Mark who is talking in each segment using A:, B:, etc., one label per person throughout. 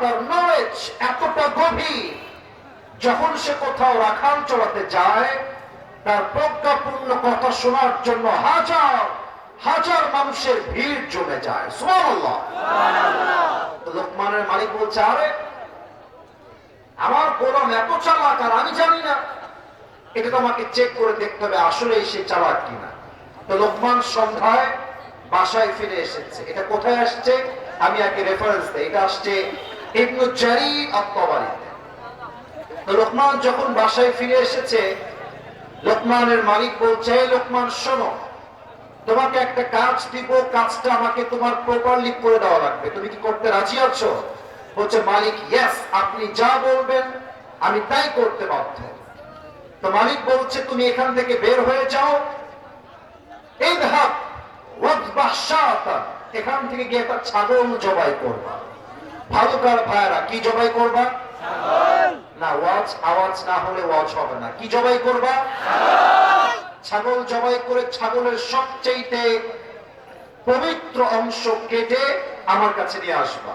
A: তার নলেজ এতটা গভীর, যখন সে কোথাও রাখাল চড়াতে যায়, তার প্রজ্ঞাপূর্ণ কথা শোনার জন্য হাজার হাজার মানুষের ভিড় জমে যায়। লোকমানের মালিক বলছে, আরে, আমার গোলাম এত চালাক আর আমি জানি না। এটা তো আমাকে চেক করে দেখতে হবে আসলে সে চালাক কিনা? তো লোকমান সন্ধ্যায় বাসায় ফিরে এসেছে। এটা কোথায় আসছে? আমি আগে রেফারেন্স দেই। এটা আসছে লোকমান যখন বাসায় ফিরে এসেছে, লোকমানের মালিক বলছে লোকমান, শোনো, তোমাকে একটা কাজ দিব, কাজটা আমাকে তোমার প্রপারলি করে দেওয়া লাগবে। তুমি কি করতে রাজি আছো? বলছে, মালিক ইয়েস আপনি যা বলবেন, আমি তাই করতে বাধ্য। তো মালিক বলছে, তুমি এখান থেকে বের হয়ে যাও। এই ধাপ এখান থেকে গিয়ে একটা ছাগল জবাই করবা। ভালো কার ভাইরা কি জবাই করবা? না, ওয়াজ, আওয়াজ না হলে ওয়াজ হবে না। কি জবাই করবা? ছাগল জবাই করে ছাগলের সবচেয়ে পবিত্র অংশ কেটে আমার কাছে নিয়ে আসবা।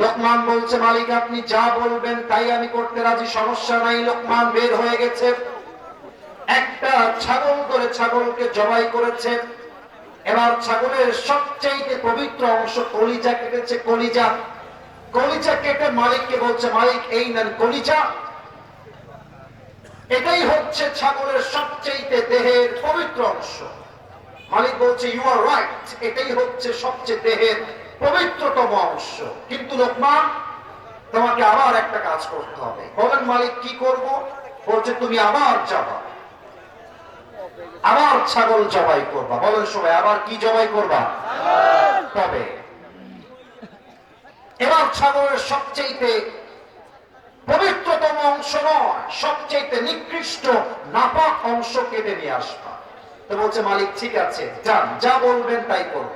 A: লোকমান বলছে, মালিক, আপনি যা বলবেন তাই আমি করতে রাজি, সমস্যা নাই, লোকমান বের হয়ে গেছে। একটা ছাগল করে ছাগলকে জবাই করেছে। এবার ছাগলের সবচেয়ে পবিত্র অংশ কলিজা কেটেছে, কলিজা কলিজা কেটে মালিককে বলছে মালিক এই নেন কলিজা। এটাই হচ্ছে ছাগলের সবচেয়ে দেহের পবিত্র অংশ। মালিক বলছে ইউ আর রাইট এটাই হচ্ছে সবচেয়ে দেহের পবিত্রতম অংশ। কিন্তু লোকমান তোমাকে আবার একটা কাজ করতে হবে। বলেন মালিক কি করব? বলছে তুমি আবার যাবা আবার ছাগল জবাই করবা। বলেন সবাই আবার কি জবাই করবা? তবে এবার ছাগলের সবচেয়ে পবিত্রতম অংশ নয় সবচেয়ে নিকৃষ্ট নাপাক অংশ কেটে নিয়ে আসবা। তো বলছে, মালিক, ঠিক আছে, যান, যা বলবেন তাই করব।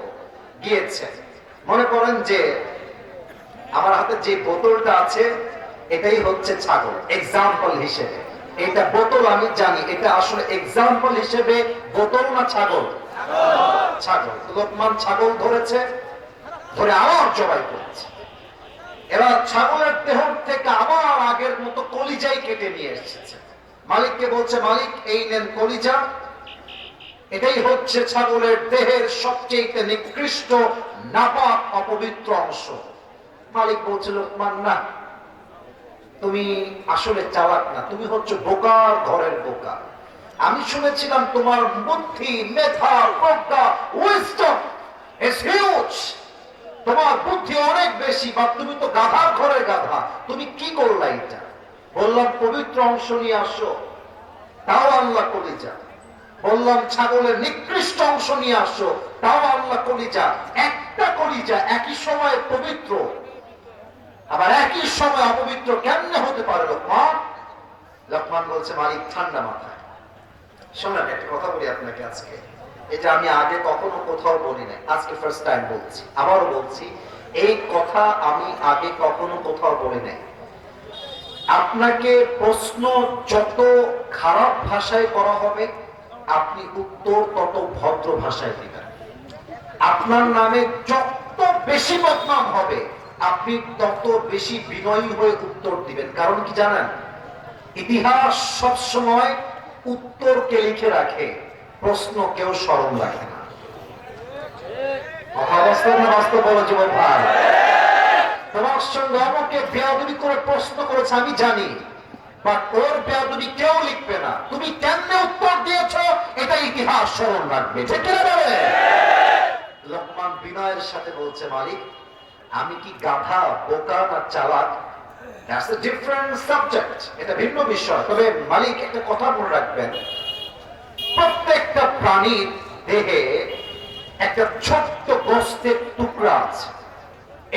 A: গিয়েছে। মনে করেন যে আমার হাতে যে বোতলটা আছে, এটাই হচ্ছে ছাগল এক্সাম্পল হিসেবে। এটা বোতল আমি জানি, এটা আসলে এক্সাম্পল হিসেবে বোতল না ছাগল? ছাগল। লোকমান ছাগল ধরেছে, ধরে আবার জবাই করেছে। এবার ছাগলের দেহ থেকে আবার আগের মতো কলিজাই কেটে নিয়ে এসেছে। মালিককে বলছে, মালিক, এই নেন কলিজা। এটাই হচ্ছে ছাগলের দেহের সবচেয়ে নিকৃষ্ট, নাপাক, অপবিত্র অংশ। মালিক বলছিল লোকমান, না। তুমি আসলে চালাক না। তুমি হচ্ছে বোকার ঘরের বোকা। আমি শুনেছিলাম তোমার বুদ্ধি, মেধা, প্রজ্ঞা উইস্টম ইজ হিউজ তোমার বুদ্ধি অনেক বেশি বা তুমি তো গাধার ঘরের গাধা। তুমি কি করলা এটা? বললাম, পবিত্র অংশ নিয়ে আসো। তাও আল্লাহ কলিজা। বললাম, ছাগলের নিকৃষ্ট অংশ নিয়ে আসো। তাও আল্লাহ কলিজা। একটা কলিজা একই সময়ে পবিত্র। আবার একই সময় অপবিত্র কেমনে হতে পারে লোকমান লোকমান বলছে, মালিক, ঠান্ডা মাথায়। শোনেন, একটা কথা বলি আপনাকে আজকে। এটা আমি আগে কখনো কোথাও বলি নাই আজকে ফার্স্ট টাইম বলছি, আবারও বলছি, এই কথা আমি আগে কখনো কোথাও বলি নাই আপনাকে প্রশ্ন যত খারাপ ভাষায় করা হবে, আপনি উত্তর তত ভদ্র ভাষায় দিবেন। আপনার নামে যত বেশি বদনাম হবে, আপনি তত বেশি বিনয়ী হয়ে উত্তর দিবেন। কারণ কি জানেন? ইতিহাস সবসময় উত্তরকে লিখে রাখে। প্রশ্ন কেউ স্মরণ রাখে না। ভাই। তোমার সঙ্গে আমাকে বেয়াদবি করে প্রশ্ন করেছে, আমি জানি। ওর কেউ লিখবে না। তুমি কেমনে উত্তর এটা ইতিহাস স্মরণ রাখবে। কিনা বলে? বিনয়ের সাথে বলছে, মালিক, আমি কি গাধা, বোকা না চালাক? A different subject. এটা ভিন্ন বিষয়। তবে মালিক, একটা কথা মনে রাখবেন। প্রত্যেকটা প্রাণীর দেহে একটা ছোট্ট গোস্তের টুকরা আছে।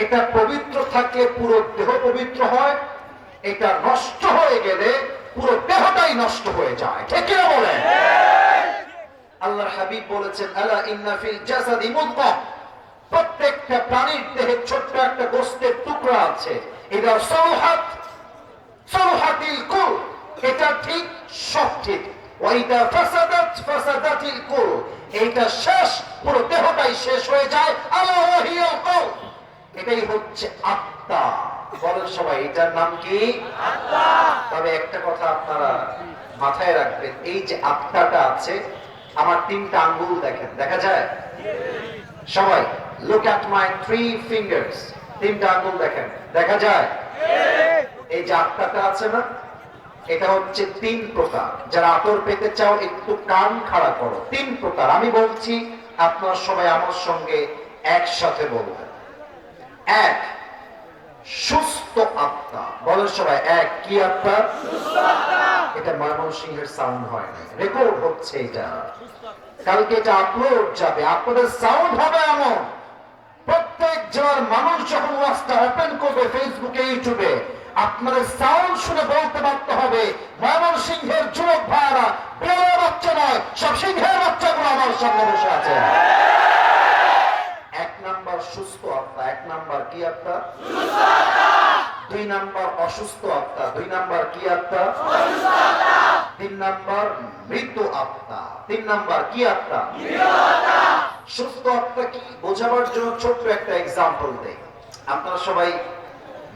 A: এটা পবিত্র থাকলে পুরো দেহ পবিত্র হয়, এটা নষ্ট হয়ে গেলে পুরো দেহটাই নষ্ট হয়ে যায়। ঠিক কিনা বলেন? আল্লাহর হাবিব বলেছেন, আলা ইন্না জাসাদি মুদগাহ প্রত্যেকটা প্রাণীর দেহে ছোট্ট একটা গোস্তের টুকরা আছে। এটা সৌহাত সৌহাতিল কুল। এটা ঠিক সব ঠিক ওইটা ফাসাদাত ফাসাদাতিল কুল। এইটা শেষ পুরো দেহটাই শেষ হয়ে যায়। আল্লাহ ওয়াহিয়াল কল এটাই হচ্ছে আত্মা। বলেন সবাই এটার নাম কি? তবে একটা কথা আপনারা মাথায় রাখবেন এই যে আত্মাটা আছে আমার তিনটা আঙ্গুল দেখেন দেখা যায়? সবাই look at my three fingers তিনটা আঙ্গুল দেখেন দেখা যায়? এই যে আত্মাটা আছে না এটা হচ্ছে তিন প্রকার। যারা আতর পেতে চাও, একটু কান খাড়া করো। তিন প্রকার। আমি বলছি, আপনারা সবাই আমার সঙ্গে একসাথে বলবেন। এক, সুস্থ আত্মা। বলেন সবাই, এক, কি আত্মা? এটা ময়মনসিংহের সাউন্ড হয় না। রেকর্ড হচ্ছে এটা। কালকে এটা আপলোড যাবে। আপনাদের সাউন্ড হবে এমন। প্রত্যেক জেলার মানুষ যখন ওয়াজটা ওপেন করবে ফেসবুকে ইউটিউবে আপনাদের সাউন্ড শুনে বলতে পারতে হবে, ময়মনসিংহের যুবক ভাইরা বেড়ে বাচ্চা নয়, সব সিংহের বাচ্চাগুলো আমার সামনে বসে আছে। এক নাম্বার সুস্থ আত্মা, এক নাম্বার কি আত্মা? দুই নাম্বার অসুস্থ আত্মা, দুই নাম্বার কি আত্মা? তিন নাম্বার মৃত আত্মা, তিন নাম্বার কি আত্মা? সুস্থ আত্মা কি? বোঝাবার জন্য ছোট্ট একটা এক্সাম্পল দেই। আপনারা সবাই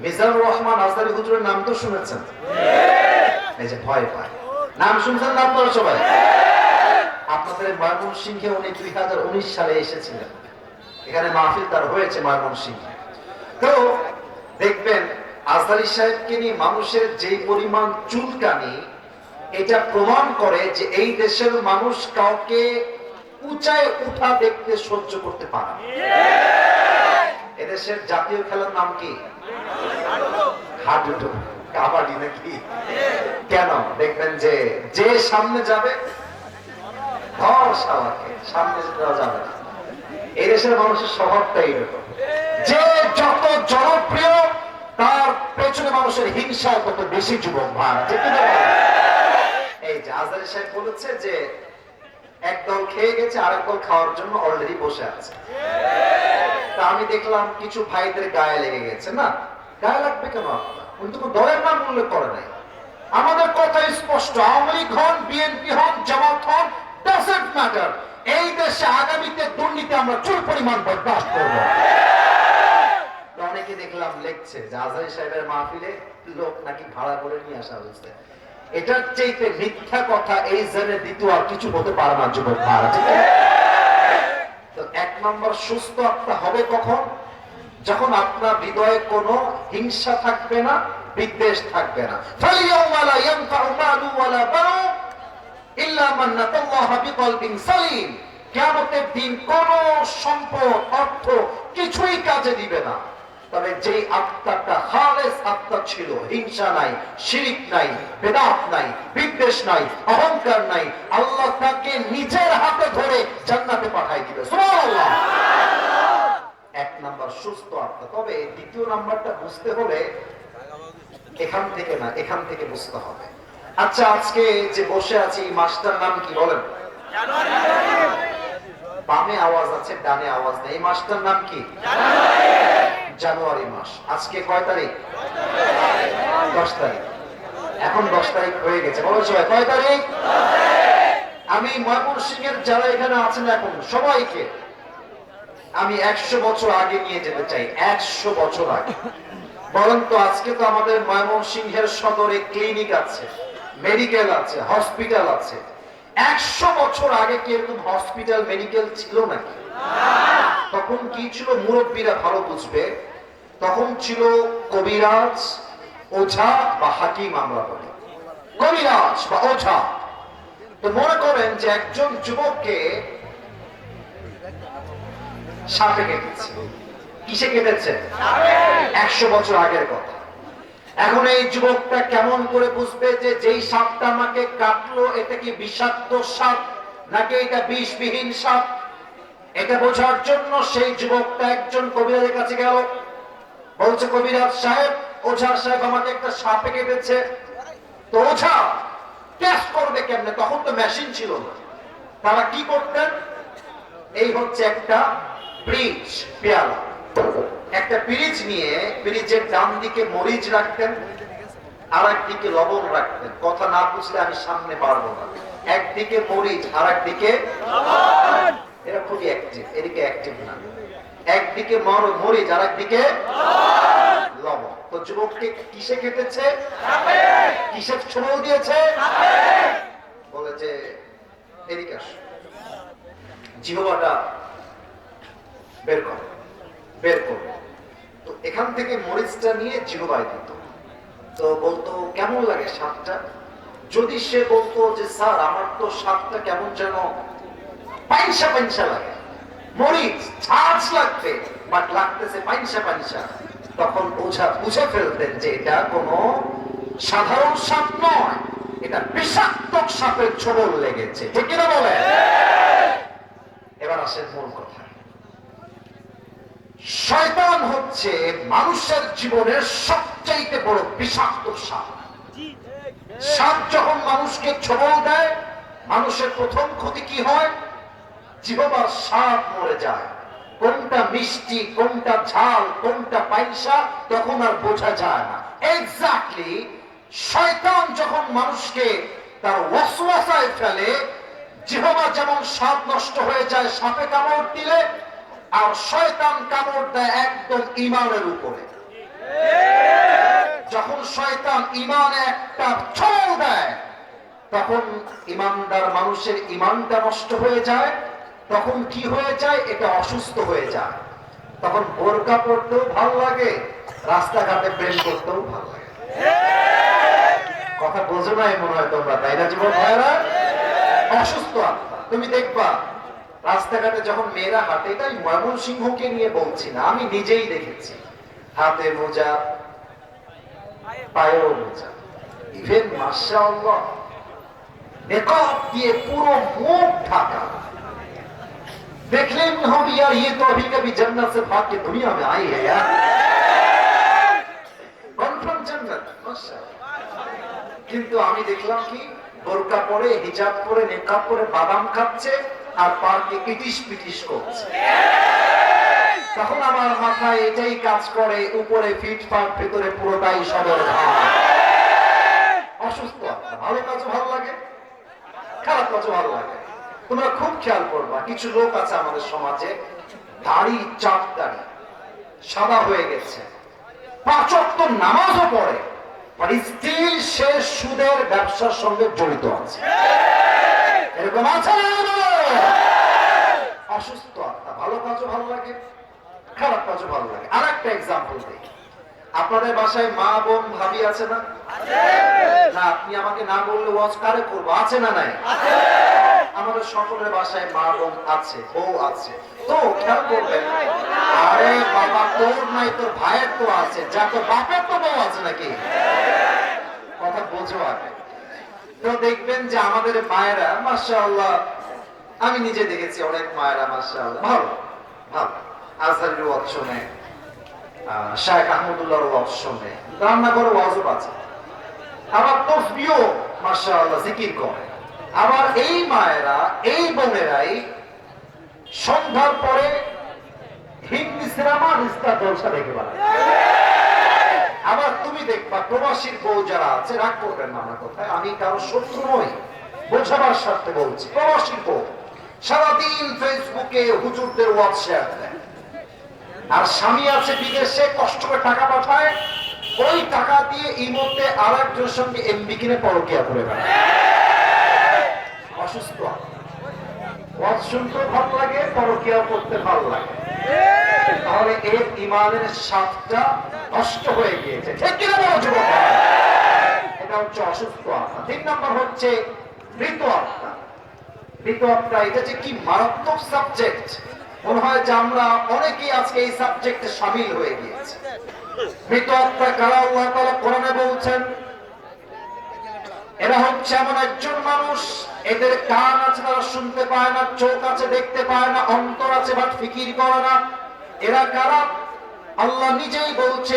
A: মিজানুর রহমান আজদারি হুজুরের নাম তো শুনেছেন? এই যে ভয় পায়। নাম শুনছেন না আপনারা সবাই? আপনাদের ময়মনসিংহে উনি দুই হাজার উনিশ সালে এসেছিলেন। এখানে মাহফিল তার হয়েছে ময়মনসিংহে। তো দেখবেন আজদারি সাহেবকে নিয়ে মানুষের যে পরিমাণ চুলকানি এটা প্রমাণ করে যে এই দেশের মানুষ কাউকে উঁচায় উঠা দেখতে সহ্য করতে পারে না। এদেশের জাতীয় খেলার নাম কি? কাবাডি নাকি? কেন? দেখবেন যে যে সামনে যাবে সামনে যাবে মানুষের স্বভাবটা এইরকম যে যত জনপ্রিয়, তার পেছনে মানুষের হিংসা তত বেশি যুবক বলেন? এই যে সাহেব বলেছে যে একদল খেয়ে গেছে, আরেক দল খাওয়ার জন্য অলরেডি বসে আছে। তা আমি দেখলাম কিছু ভাইদের গায়ে লেগে গেছে, না? গায়ে লাগবে কেন দলের নাম উল্লেখ করে নাই। আমাদের কথা স্পষ্ট, আওয়ামী হন, বিএনপি হন, জামাত হন ম্যাটার এই দেশে আগামীতে দুর্নীতি আমরা চুল পরিমাণ অনেকে দেখলাম লেখছে যে সাহেবের মাহফিলে লোক নাকি ভাড়া করে নিয়ে আসা হয়েছে। এটার চাইতে মিথ্যা কথা এই জেনে দ্বিতীয় আর কিছু হতে পারে না, যুবক ভাড়া ঠিক আছে? এক নম্বর সুস্থ আত্মা হবে কখন? যখন আপনার হৃদয়ে কোনো হিংসা থাকবে না, বিদ্বেষ থাকবে না। কিয়ামতের দিন কোন সম্পদ, অর্থ কিছুই কাজে দিবে না। তবে যেই আত্মাটা খালেস আত্মা ছিল, হিংসা নাই, শিরিক নাই, বেদাত নাই, বিদ্বেষ নাই, অহংকার নাই, আল্লাহ তাকে নিজের হাতে ধরে জান্নাতে পাঠাই দিবে। সুবহানাল্লাহ। এক নাম্বার সুস্থ আত্মা। তবে দ্বিতীয় নাম্বারটা বুঝতে হলে এখান থেকে না, এখান থেকে বুঝতে হবে। আচ্ছা আজকে যে বসে আছি, মাসটার নাম কি বলেন? বামে আওয়াজ আছে, ডানে আওয়াজ নেই। মাসটার নাম কি? জানুয়ারি মাস। আজকে কয় তারিখ? দশ তারিখ। এখন দশ তারিখ হয়ে গেছে। বলো সবাই, কয় তারিখ? আমি ময়মনসিংহের যারা এখানে আছেন এখন, সবাইকে আমি একশো বছর আগে নিয়ে যেতে চাই। একশো বছর আগে। বরং তো আজকে তো আমাদের ময়মনসিংহের সদরে ক্লিনিক আছে, মেডিকেল আছে, হসপিটাল আছে। একশো বছর আগে কি এরকম হসপিটাল, মেডিকেল ছিল নাকি? তখন কি ছিল মুরব্বীরা ভালো বুঝবে? তখন ছিল কবিরাজ, ওঝা বা হাকিম আমরা বলি। কবিরাজ বা ওঝা। তো মনে করেন যে একজন যুবককে সাপে কেটেছে। কিসে কেটেছে? একশো বছর আগের কথা। এখন এই যুবকটা কেমন করে বুঝবে যে যেই সাপটা আমাকে কাটলো, এটা কি বিষাক্ত সাপ নাকি এটা বিষবিহীন সাপ? এটা বোঝার জন্য সেই যুবকটা একজন কবিরাজের কাছে গেল। বলছে, কবিরাজ সাহেব, ওঝা সাহেব আমাকে একটা সাপে কেটেছে তো ওঝা টেস্ট করবে কেমনে? তখন তো মেশিন ছিল না। তারা কি করতেন? এই হচ্ছে একটা ব্রিজ পেয়ালা। একটা পিরিচ নিয়ে পিরিচের ডান দিকে মরিচ রাখতেন আর একদিকে লবণ রাখতেন। কথা না বুঝলে আমি সামনে পারব না। একদিকে মরিচ আর একদিকে এরা খুবই অ্যাক্টিভ এদিকে অ্যাক্টিভ না। একদিকে মর- আর একদিকে তো যুবককে কিসে ছবল দিয়েছে? এদিকে আস। জিহবাটা বের কর বের কর। তো এখান থেকে মরিচটা নিয়ে জিহবায় দিত। তো বলতো, কেমন লাগে স্বাদটা যদি সে বলতো যে, স্যার, আমার তো স্বাদটা কেমন যেন পাইসা পাইসা লাগে। মরিচ, ঝাঁজ লাগবে বাট লাগতেছে পাইসা পাইসা তখন বোঝা, বুঝে ফেলতেন যে এটা কোনো সাধারণ সাপ নয়। এটা বিষাক্ত সাপের ছবল লেগেছে। ঠিক কিনা বলে এবার আসেন মূল কথা। শয়তান হচ্ছে মানুষের জীবনের সবচাইতে বড় বিষাক্ত সাপ। সাপ যখন মানুষকে ছবল দেয়, মানুষের প্রথম ক্ষতি কি হয়? জিহবার সাপ মরে যায়। কোনটা মিষ্টি, কোনটা ঝাল, কোনটা পাইসা, তখন আর বোঝা যায় না। এক্স্যাক্টলি শয়তান যখন মানুষকে তার ওয়াসওয়াসায় ফেলে জিহবা যেমন স্বাদ নষ্ট হয়ে যায়, সাপে কামড় দিলে, আর শয়তান কামড় দেয় একদম ইমানের উপরে। যখন শয়তান ইমানে একটা ছল দেয়, তখন ইমানদার মানুষের ইমানটা নষ্ট হয়ে যায়। তখন কি হয়ে যায়? এটা অসুস্থ হয়ে যায়। তখন বোরকা পড়তেও ভালো লাগে, রাস্তাঘাটে প্রেম করতেও ভালো লাগে। কথা বোঝো নাই মনে হয় তোমরা, তাই না জীবন ভাইরা অসুস্থ তুমি দেখবা, রাস্তাঘাটে যখন মেয়েরা হাঁটে, এটা আমি ময়মনসিংহকে নিয়ে বলছি না, আমি নিজেই দেখেছি। হাতে মোজা, পায়েও মোজা। ইভেন মাশাআল্লাহ মেকআপ দিয়ে পুরো মুখ ঢাকা। देखले में हम यार ये तो अभी कभी जन्नत से भाग के दुनिया में आई है यार কনফার্ম জান্নাত মাশাআল্লাহ কিন্তু আমি দেখলাম কি বোরকা পরে হিজাব পরে নেকাব পরে বাদাম খাচ্ছে আর পার্কে ইটিস পিটিস করছে তখন আমার মাথায় এটাই কাজ করে উপরে ফিট ফাট ভেতরে পুরোটাই সদর ঘাম অসুস্থ আত্মা। ভালো কাজও ভালো লাগে খারাপ কাজও ভালো লাগে তোমরা খুব খেয়াল করবা কিছু লোক আছে আমাদের সমাজে দাড়ি চাপ দাড়ি সাদা হয়ে গেছে। পাঁচ ওয়াক্ত নামাজও পড়ে আর স্টিল সে সুদের ব্যবসার সঙ্গে জড়িত আছে। এরকম আছে অসুস্থ আত্মা ভালো কাজও ভালো লাগে খারাপ কাজও ভালো লাগে। আর একটা এক্সাম্পল দিই। আপনাদের বাসায় মা বোন ভাবি আছে না? না আপনি আমাকে না বললে ওয়াজ কারে করব? আছে না নাই? আমাদের সকলের বাসায় মা বোন আছে, বউ আছে। তো খেয়াল করবেন, আরে বাবা তোর নাই, তোর ভাইয়ের তো আছে, যা তোর বাপের তো বউ আছে নাকি? কথা বোঝো আগে তো দেখবেন যে আমাদের মায়েরা, মাশাআল্লাহ, আমি নিজে দেখেছি অনেক মায়েরা, মাশাআল্লাহ। ভালো ভালো। আজহারের ওয়াজ শোনে শায়েখ আহমদুল্লাহর ওয়াজ শোনে রান্নাঘরে ওয়াজও আছে আবার তসবিও মাশাআল্লাহ, জিকির করে। আবার এই মায়েরা, এই বোনেরাই সন্ধ্যার পরে হিন্দি সিনেমা রিস্তা জলসা দেখে আবার তুমি দেখবা, প্রবাসীর বউ যারা আছে, রাগ করবেন না আমার কথায়, আমি কারও শত্রু নই, বোঝাবার স্বার্থে বলছি, প্রবাসীর বউ। সারাদিন ফেসবুকে হুজুরদের দেয় আর স্বামী আছে বিদেশে, কষ্ট করে টাকা পাঠায়, ওই টাকা দিয়ে ইমোতে আর একজনের সঙ্গে এমবি কিনে পরকিয়া করে বেড়ায়। অসুস্থ ওয়াজ শুনতেও ভালো লাগে পরকিয়া করতে ভালো লাগে। তাহলে এর ইমানের স্বাদটা নষ্ট হয়ে গিয়েছে। এটা হচ্ছে অসুস্থ আত্মা। তিন নম্বর হচ্ছে মৃত আত্মা। মৃত আত্মা, এটা যে কি মারাত্মক সাবজেক্ট মনে হয় যে আমরা অনেকেই আজকে এই সাবজেক্টে সামিল হয়ে গিয়েছি। মৃত আত্মা কারা? আল্লাহ তাআলা কোরআনে বলছেন এরা হচ্ছে এমন একজন মানুষ, এদের কান আছে, তারা শুনতে পায় না, চোখ আছে, দেখতে পায় না, অন্তর আছে, বাট ফিকির করে না। এরা কারা? আল্লাহ নিজেই বলছে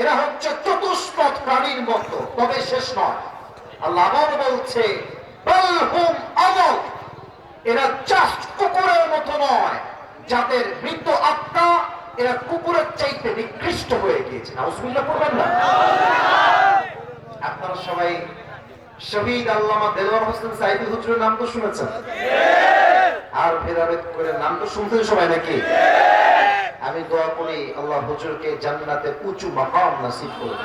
A: এরা হচ্ছে চতুষ্পদ প্রাণীর মতো, তবে শেষ নয়। আল্লাহ আবার বলছে এরা জাস্ট কুকুরের মতো নয়, যাদের মৃত আত্মা এরা কুকুরের চাইতে নিকৃষ্ট হয়ে গিয়েছে। নাউজুবিল্লাহ না? আপনারা সবাই শহীদ আল্লামা দেলোয়ার হোসেন সাইদি হুজুরের নাম তো শুনেছেন। আর ভেদাভেদ করে নাম তো শুনতেন সবাই নাকি? আমি দোয়া করি আল্লাহ হুজুরকে জান্নাতে উঁচু মাকাম নাসিব করে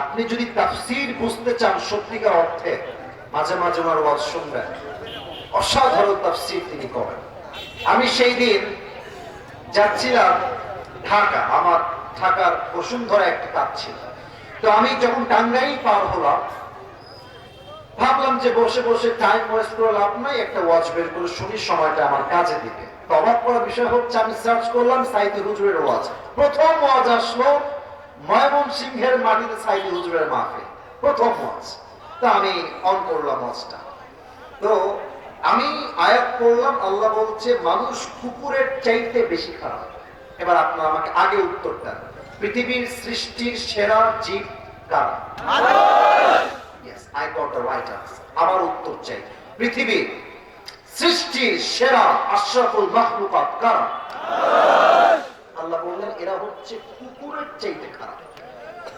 A: আপনি যদি তাফসীর বুঝতে চান সত্যিকার অর্থে, মাঝে মাঝে আমার ওয়াজ শুনবেন। অসাধারণ তাফসীর তিনি করেন। আমি সেই দিন যাচ্ছিলাম ঢাকা, আমার ঢাকার বসুন্ধরা একটা কাজ ছিল। তো আমি যখন টাঙ্গাইল পার হলাম, ভাবলাম যে বসে বসে টাইম ওয়েস্ট করে লাভ নাই, একটা ওয়াচ বের করে শুনি সময়টা আমার কাজে তো অবাক করার বিষয় হচ্ছে, আমি সার্চ করলাম সাইদি হুজুরের ওয়াজ প্রথম ওয়াজ আসলো ময়মন সিংহের মাটিতে সাইদি হুজুরের মাহফিল। প্রথম ওয়াজ তো আমি অন করলাম ওয়াজটা তো আমি আয়াত পড়লাম আল্লাহ বলছে মানুষ কুকুরের চাইতে বেশি খারাপ। এবার আপনার আমাকে আগে উত্তর দেন। পৃথিবীর সৃষ্টির সেরা জীব কারা? answer. উত্তর চাই। পৃথিবীর সৃষ্টির সেরা আশরাফুল মাহলুকাত কারা? আল্লাহ বললেন এরা হচ্ছে কুকুরের চাইতে খারাপ।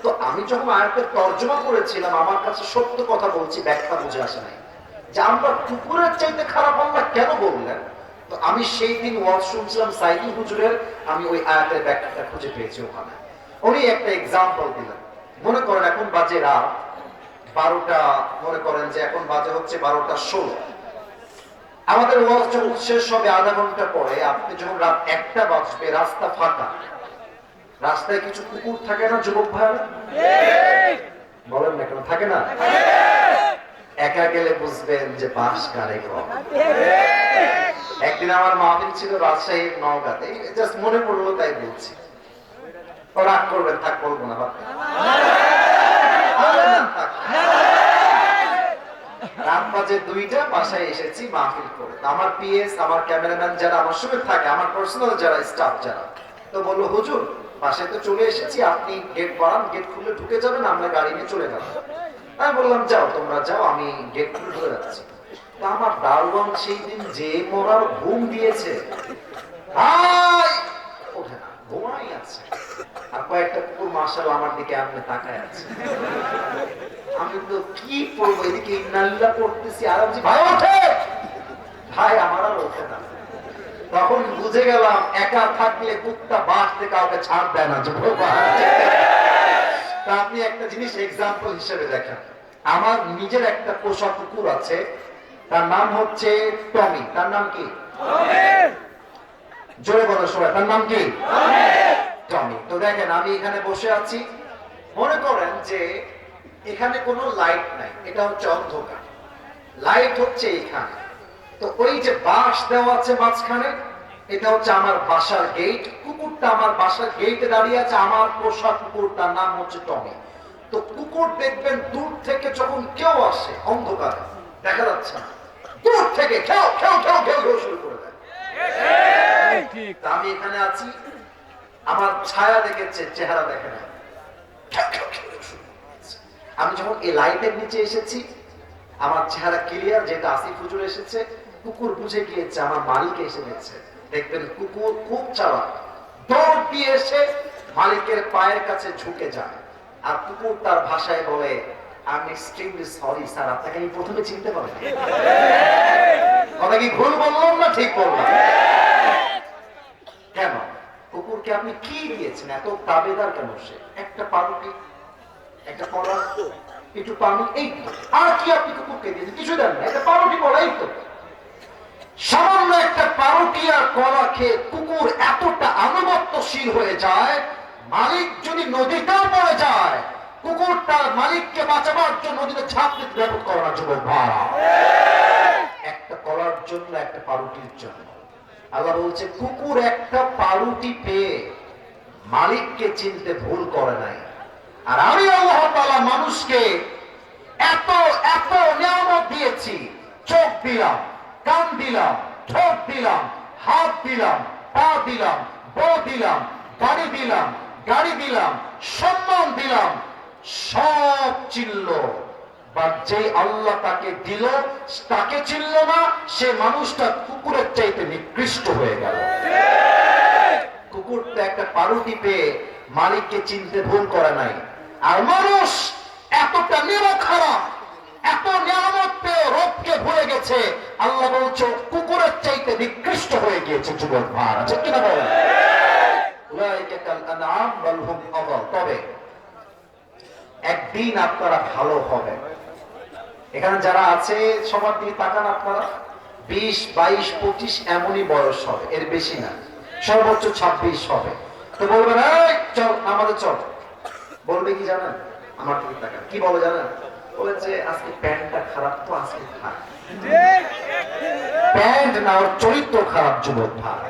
A: তো আমি যখন আয়াতের তর্জমা করেছিলাম আমার কাছে সত্য কথা বলছি ব্যাখ্যা বুঝে আসে নাই। যে আমরা কুকুরের চাইতে খারাপ আল্লাহ কেন বললেন? তো আমি সেই দিন শুনছিলাম সাইদি হুজুরের, আমি ওই আয়াতের ব্যাখ্যাটা খুঁজে পেয়েছি ওখানে। উনি একটা এক্সাম্পল দিলেন। মনে করেন এখন বাজে রাত, বারোটা, মনে করেন যে এখন বাজে হচ্ছে বারোটা ষোলো। আমাদের ওয়াজ যখন শেষ হবে আধা ঘণ্টা পরে, আপনি যখন রাত একটা বাজবে, রাস্তা ফাঁকা। রাস্তায় কিছু কুকুর থাকে না, যুবক ভাইয়েরা বলেন না কেন, থাকে না? একা গেলে বুঝবেন যে বাস কারে একদিন আমার মাহফিল ছিল রাজশাহীর নওগাঁতে জাস্ট মনে পড়ল তাই বলছি। ও রাগ করবেন থাক বলব না। রাত বাজে দুইটা বাসায় এসেছি মাহফিল করে। আমার পিএস আমার ক্যামেরাম্যান যারা আমার সঙ্গে থাকে আমার পার্সোনাল যারা স্টাফ যারা তো বলল হুজুর পাশে তো চলে এসেছি আপনি গেট বাড়ান গেট খুলে ঢুকে যাবেন আমরা গাড়ি নিয়ে চলে যাব। আমি বললাম, যাও তোমরা যাও, আমি গেট যাচ্ছি। তা আমার সেই দিন যে মরার ঘুম দিয়েছে তো কি করব? ভাই আমার আর ওঠে না। তখন বুঝে গেলাম, একা থাকলে কুত্তা বাঁচতে কাউকে ছাড় দেয় না তা আপনি একটা জিনিস এক্সাম্পল হিসেবে দেখেন। আমার নিজের একটা পোষা কুকুর আছে তার নাম হচ্ছে টমি। তার নাম কি? জোরে বলো সবাই তার নাম কি? টমি। তো দেখেন আমি এখানে বসে আছি। মনে করেন যে এখানে কোনো লাইট নাই এটা হচ্ছে অন্ধকার। লাইট হচ্ছে এখানে। তো ওই যে বাঁশ দেওয়া আছে মাঝখানে এটা হচ্ছে আমার বাসার গেট কুকুরটা আমার বাসার গেটে দাঁড়িয়ে আছে। আমার পোষা কুকুর তার নাম হচ্ছে টমি। তো কুকুর দেখবেন দূর থেকে যখন কেউ আসে অন্ধকারে, দেখা যাচ্ছে না। দূর থেকে খেও খেও খেও খেও খেও শুরু করে দেয়। আমি এখানে আছি। আমার ছায়া দেখেছে, চেহারা দেখে না। আমি যখন এই লাইটের নিচে এসেছি, আমার চেহারা ক্লিয়ার যেটা আসিফ হুজুর এসেছে, কুকুর বুঝে গিয়েছে, আমার মালিক এসে গেছে। দেখবেন কুকুর খুব চালাক। দৌড় দিয়ে এসে মালিকের পায়ের কাছে ঝুঁকে যায়। আর কুকুর তার ভাষায় বলে আমি এক্সট্রিমলি সরি স্যার আপনাকে আমি প্রথমে চিনতে ভুল বললাম না ঠিক বললাম? কেন? কুকুরকে আপনি কি দিয়েছেন? এত তাবেদার কেন সে? একটা পাউরুটি, একটা কলা, একটু পানি, এই আর কি আপনি কুকুরকে দিয়েছেন? কিছু দেন না। একটা পাউরুটি বলাই তো। সামান্য একটা পাউরুটি আর কলা খেয়ে কুকুর এতটা আনুগত্যশীল হয়ে যায়, মালিক যদি নদীতেও পড়ে যায় কুকুর তার মালিককে বাঁচাবার জন্য নদীতে ঝাঁপ দিতে ব্যাপক করে যুবক ভাড়া একটা কলার জন্য, একটা পাউরুটির জন্য। আল্লাহ বলছে, কুকুর একটা পাউরুটি পেয়ে মালিককে চিনতে ভুল করে নাই। আর আমি আল্লাহ মানুষকে এত এত নিয়ামত দিয়েছি, চোখ দিলাম। কান দিলাম, ঠোঁট দিলাম, হাত দিলাম, পা দিলাম বউ দিলাম, গাড়ি দিলাম গাড়ি দিলাম, সম্মান দিলাম, সব চিনল। বা যে আল্লাহ তাকে দিল, তাকে চিনল না, সে মানুষটা কুকুরের চাইতে নিকৃষ্ট হয়ে গেল। কুকুরটা একটা পারুটি পেয়ে মালিককে চিনতে ভুল করে নাই। আর মানুষ এতটা নিরক্ষরা এত নিয়ামত পেয়ে রোগকে ভুলে গেছে আল্লাহ বলছে, কুকুরের চাইতে নিকৃষ্ট হয়ে গিয়েছে যুবক ভার। আছে কিনা বলেন? একদিন আপনারা ভালো হবেন। এখানে যারা আছে, সবার দিকে তাকান আপনারা। বিশ, বাইশ, পঁচিশ এমনই বয়স হবে, এর বেশি না। সর্বোচ্চ ছাব্বিশ হবে। তো বলবেন চল আমাদের চল। বলবে কি জানেন? আমার দিকে তাকান। কি বলে জানেন? বলে যে, আজকে প্যান্টটা খারাপ তো, আজকে প্যান্ট না ওর চরিত্র খারাপ যুবক ভাই।